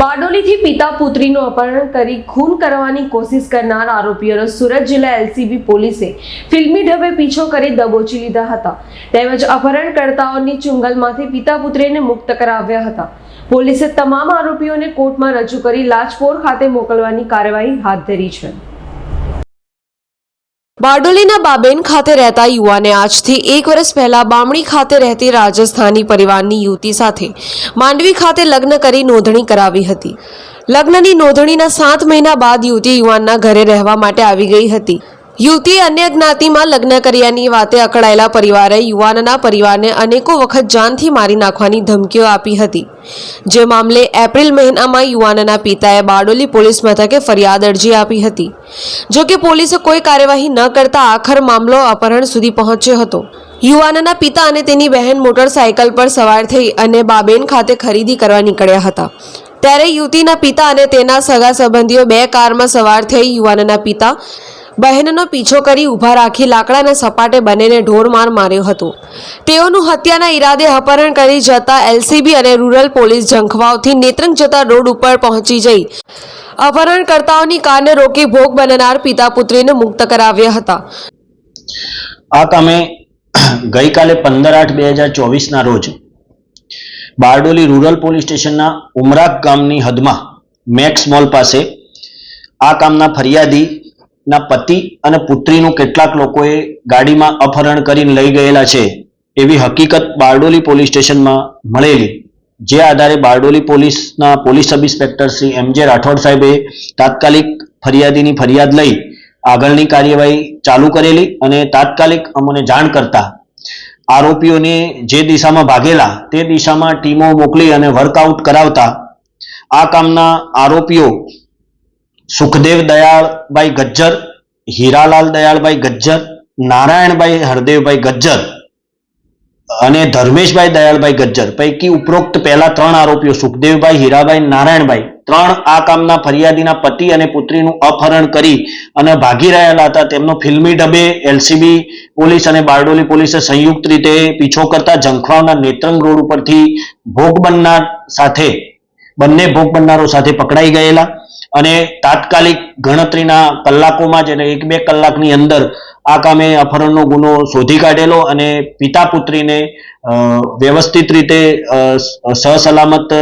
બારડોલીથી પિતા પુત્રીનું અપહરણ કરી ખૂન કરવાની કોશિશ કરનાર આરોપીઓનો સુરત જિલ્લા એલસીબી પોલીસે ફિલ્મી ઢબે પીછો કરી દબોચી લીધા હતા. તેમજ અપહરણકર્તાઓની ચુંગલમાંથી પિતા પુત્રીને મુક્ત કરાવ્યા હતા. પોલીસે તમામ આરોપીઓને કોર્ટમાં રજૂ કરી લાજપોર ખાતે મોકલવાની કાર્યવાહી હાથ ધરી છે. બારડોલીના બાબેન ખાતે રહેતા યુવાને આજથી એક વર્ષ પહેલા બામણી ખાતે રહેતી રાજસ્થાની પરિવારની યુવતી સાથે માંડવી ખાતે લગ્ન કરી નોંધણી કરાવી હતી. લગ્નની નોંધણીના સાત મહિના બાદ યુવતી યુવાનના ઘરે રહેવા માટે આવી ગઈ હતી. યુવતીએ અન્ય જ્ઞાતિમાં લગ્ન કર્યાની વાતે અકળાયેલા પરિવારે યુવાનના પરિવારને અનેકો વખત જાનથી મારી નાખવાની ધમકીઓ આપી હતી. જે મામલે એપ્રિલ મહિનામાં યુવાનના પિતાએ બારડોલી પોલીસ મથકે ફરિયાદ અરજી આપી હતી. જો કે પોલીસે કોઈ કાર્યવાહી ન કરતા આખર મામલો અપહરણ સુધી પહોંચ્યો હતો. યુવાનના પિતા અને તેની બહેન મોટરસાયકલ પર સવાર થઈ અને બાબેન ખાતે ખરીદી કરવા નીકળ્યા હતા. ત્યારે યુવતીના પિતા અને તેના સગા સંબંધીઓ બે કારમાં સવાર થઈ યુવાનના પિતા બહેનનો પીછો કરી ઊભા રાખી લાકડાના સપાટે બંનેને ઢોરમાર માર્યો હતો. તેઓનું હત્યાના ઈરાદે અપહરણ કરી જતા એલસીબી અને રૂરલ પોલીસ ઝંખવાવથી નેત્રંગ જતા રોડ ઉપર પહોંચી જઈ. અપહરણકર્તાઓની કારને રોકી ભોગ બનનાર પિતા પુત્રીને મુક્ત કરાવ્યા હતા. આ કામે ગઈકાલે પંદર આઠ બે હજાર ચોવીસના રોજ બારડોલી રૂરલ પોલીસ સ્ટેશનના ઉમરાક ગામની હદમાં મેક્સ મોલ પાસે આ કામના ફરિયાદીના પતિ અને પુત્રીનું કેટલાક લોકોએ ગાડીમાં અપહરણ કરીને લઈ ગયેલા છે. એવી હકીકત બારડોલી પોલીસ સ્ટેશનમાં મળેલી. જે આધારે બારડોલી પોલીસના police sub inspector Shri M J Rathod સાહેબે તાત્કાલિક ફરિયાદીની ફરિયાદ લઈ આગળની કાર્યવાહી ચાલુ કરેલી અને તાત્કાલિક અમને જાણ કરતા આરોપીઓને જે દિશામાં ભાગેલા તે દિશામાં ટીમો મોકલી અને વર્કઆઉટ કરાવતા આ કામના આરોપીઓ સુખદેવ દયાળભાઈ ગજ્જર, હીરાલાલ દયાળભાઈ ગજ્જર, નારાયણભાઈ હરદેવભાઈ ગજ્જર અને ધર્મેશભાઈ દયાળભાઈ ગજ્જર. પૈકી ઉપરોક્ત પહેલા ત્રણ આરોપીઓ સુખદેવભાઈ, હીરાભાઈ, નારાયણભાઈ. ત્રણ આ કામના ફરિયાદીના પતિ અને પુત્રીનું અપહરણ કરી અને ભાગી રહેલા હતા. તેમનો ફિલ્મી ડબે, એલસીબી પોલીસ અને બારડોલી પોલીસે સંયુક્ત રીતે પીછો કરતા જંખવાવના નેત્રંગ રોડ ઉપરથી ભોગ બનનાર સાથે, બંને ભોગ બનનારો સાથે પકડાઈ ગયેલા. અને તાત્કાલિક ગણતરીના કલાકોમાં જ એને એક બે કલાકની અંદર આ કામે અપહરણનો ગુનો શોધી કાઢેલો અને પિતા પુત્રીને વ્યવસ્થિત રીતે સહસલામત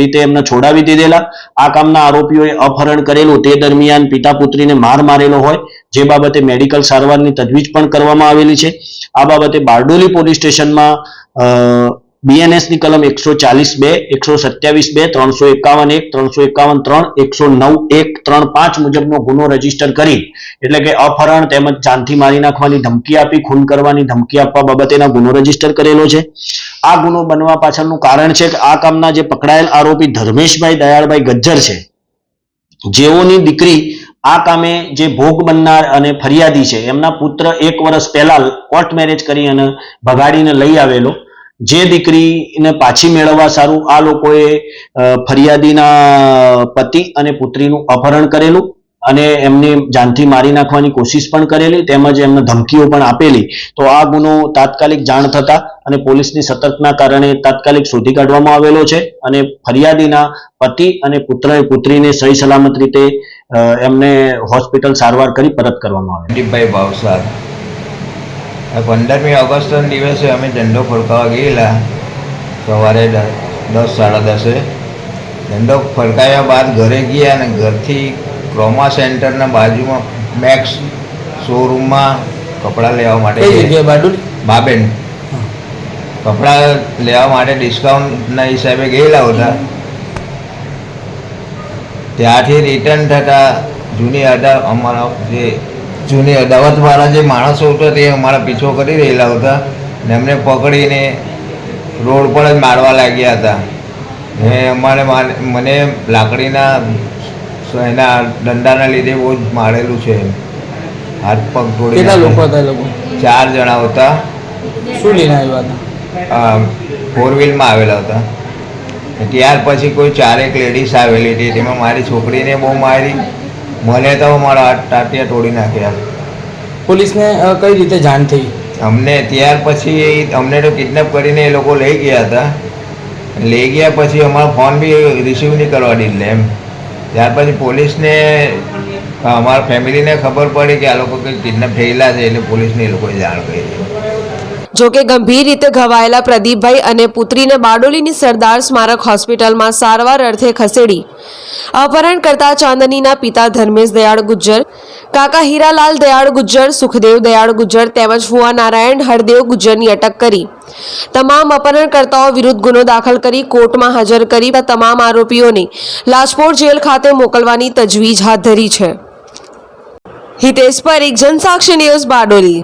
રીતે એમને છોડાવી દીધેલા. આ કામના આરોપીઓએ અપહરણ કરેલું. તે દરમિયાન પિતા પુત્રીને માર મારેલો હોય, જે બાબતે મેડિકલ સારવારની તજવીજ પણ કરવામાં આવેલી છે. આ બાબતે બારડોલી પોલીસ સ્ટેશનમાં બીએનએસની કલમ એકસો ચાલીસ બે, એકસો સત્યાવીસ બે, ત્રણસો એકાવન એક, ત્રણસો એકાવન ત્રણ, એકસો નવ એક, ત્રણ પાંચ મુજબનો ગુનો રજિસ્ટર કરી, એટલે કે અપહરણ તેમજ જાનથી મારી નાખવાની ધમકી આપી, ખૂન કરવાની ધમકી આપવા બાબતેના ગુનો રજિસ્ટર કરેલો છે. આ ગુનો બનવા પાછળનું કારણ છે કે આ કામના જે પકડાયેલ આરોપી ધર્મેશભાઈ દયાળભાઈ ગજ્જર છે. જેઓની દીકરી આ કામે જે ભોગ બનનાર અને ફરિયાદી છે, એમના પુત્ર એક વર્ષ પહેલા કોર્ટ મેરેજ કરી અને ભગાડીને લઈ આવેલો. જે દીકરીને પાછી મેળવવા સારું, આ લોકોએ ફરિયાદીના પતિ અને પુત્રીનું અપહરણ કરેલું અને એમને જાનથી મારી નાખવાની કોશિશ પણ કરેલી તેમજ એમને ધમકીઓ પણ આપેલી. તો આ ગુનો તાત્કાલિક જાણ થતા અને પોલીસની સતર્કના કારણે તાત્કાલિક શોધી કાઢવામાં આવેલો છે અને ફરિયાદીના પતિ અને પુત્ર પુત્રીને સહી સલામત રીતે એમને હોસ્પિટલ સારવાર કરી પરત કરવામાં આવે દીપભાઈ ભાવસાર પંદરમી ઓગસ્ટના દિવસે અમે ઝંડો ફરકાવવા ગયેલા. સવારે દસ સાડા દસે. ઝંડો ફરકાવ્યા બાદ ઘરે ગયા અને ઘરથી ક્રોમા સેન્ટરના બાજુમાં મેક્સ શોરૂમમાં કપડાં લેવા માટે બાબેન. કપડાં લેવા માટે ડિસ્કાઉન્ટના હિસાબે ગયેલા હતા. ત્યાંથી રિટર્ન થતાં જૂની અઢાર અમારા જે જૂની અદાવતવાળા જે માણસો હતા તે અમારા પીછો કરી રહેલા હતા ને એમને પકડીને રોડ પર જ મારવા લાગ્યા હતા. ને અમારે માર- મને લાકડીના એના દંડાના લીધે બહુ જ મારેલું છે. હાથ પગ તોડી કેટલા લોકો હતા લોકો? ચાર જણા હતા. શું લઈને આવ્યા હતા? ફોર વ્હીલમાં આવેલા હતા. ત્યાર પછી કોઈ ચારેક લેડીઝ આવેલી હતી. તેમાં મારી છોકરીને બહુ મારી. મને તો મારા ટાટિયા તોડી નાખ્યા પોલીસને કઈ રીતે જાણ થઈ? અમને ત્યાર પછી અમને તો કિડનેપ કરીને એ લોકો લઈ ગયા હતા. લઈ ગયા પછી અમારો ફોન બી રિસીવ નહીં કરવા દીધે એમ. ત્યાર પછી પોલીસને અમારા ફેમિલીને ખબર પડી કે આ લોકો કંઈક કિડનેપ થયેલા છે એટલે પોલીસને એ લોકોએ જાણ કરી. જોકે ગંભીર રીતે ઘવાયેલા પ્રદીપભાઈ અને પુત્રીને બારડોલીની સરદાર સ્મારક હોસ્પિટલમાં સારવાર અર્થે ખસેડી. અપહરણ કરતા ચાંદનીના પિતા ધર્મેશ દયાળ ગુજ્જર, કાકા હીરાલાલ દયાળ ગુજ્જર, સુખદેવ દયાળ ગુજ્જર તેમજ ફુવા નારાયણ હરદેવ ગુજ્જરની અટક કરી. તમામ અપહરણકર્તાઓ વિરુદ્ધ ગુનો દાખલ કરી કોર્ટમાં હાજર કરી તમામ આરોપીઓને લાજપોર જેલ ખાતે મોકલવાની તજવીજ હાથ ધરી છે. હિતેશ પરીખ, જનસાક્ષી ન્યૂઝ બારડોલી.